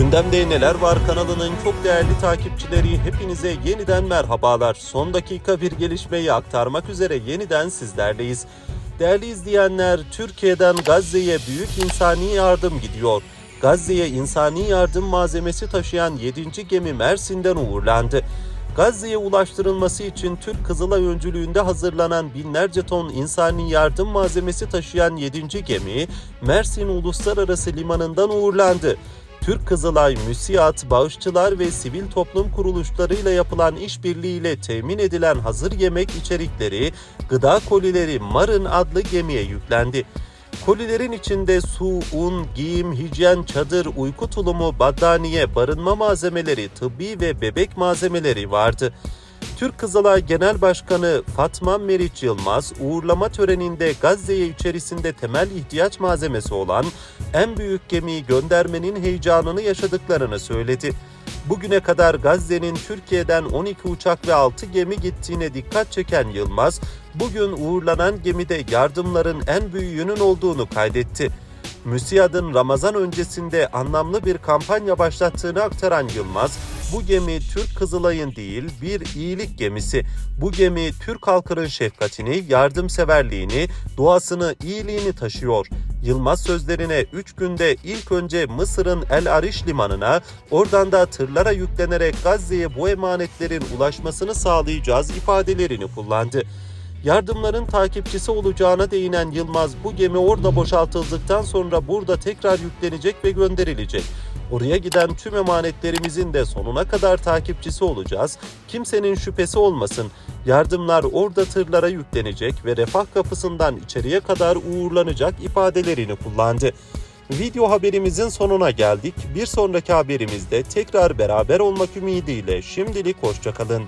Gündemde neler var kanalının çok değerli takipçileri hepinize yeniden merhabalar. Son dakika bir gelişmeyi aktarmak üzere yeniden sizlerleyiz. Değerli izleyenler, Türkiye'den Gazze'ye büyük insani yardım gidiyor. Gazze'ye insani yardım malzemesi taşıyan 7. gemi Mersin'den uğurlandı. Gazze'ye ulaştırılması için Türk Kızılay öncülüğünde hazırlanan binlerce ton insani yardım malzemesi taşıyan 7. gemi Mersin Uluslararası Limanı'ndan uğurlandı. Türk Kızılay, MÜSİAD, bağışçılar ve sivil toplum kuruluşlarıyla yapılan işbirliğiyle temin edilen hazır yemek içerikleri, gıda kolileri Marın adlı gemiye yüklendi. Kolilerin içinde su, un, giyim, hijyen, çadır, uyku tulumu, battaniye, barınma malzemeleri, tıbbi ve bebek malzemeleri vardı. Türk Kızılay Genel Başkanı Fatma Meriç Yılmaz, uğurlama töreninde Gazze'ye içerisinde temel ihtiyaç malzemesi olan en büyük gemiyi göndermenin heyecanını yaşadıklarını söyledi. Bugüne kadar Gazze'nin Türkiye'den 12 uçak ve 6 gemi gittiğine dikkat çeken Yılmaz, bugün uğurlanan gemide yardımların en büyüğünün olduğunu kaydetti. MÜSİAD'ın Ramazan öncesinde anlamlı bir kampanya başlattığını aktaran Yılmaz, bu gemi Türk Kızılay'ın değil bir iyilik gemisi. Bu gemi Türk halkının şefkatini, yardımseverliğini, duasını, iyiliğini taşıyor. Yılmaz sözlerine 3 günde ilk önce Mısır'ın El Ariş limanına, oradan da tırlara yüklenerek Gazze'ye bu emanetlerin ulaşmasını sağlayacağız ifadelerini kullandı. Yardımların takipçisi olacağına değinen Yılmaz bu gemi orada boşaltıldıktan sonra burada tekrar yüklenecek ve gönderilecek. Oraya giden tüm emanetlerimizin de sonuna kadar takipçisi olacağız. Kimsenin şüphesi olmasın. Yardımlar orada tırlara yüklenecek ve refah kapısından içeriye kadar uğurlanacak ifadelerini kullandı. Video haberimizin sonuna geldik. Bir sonraki haberimizde tekrar beraber olmak ümidiyle şimdilik hoşçakalın.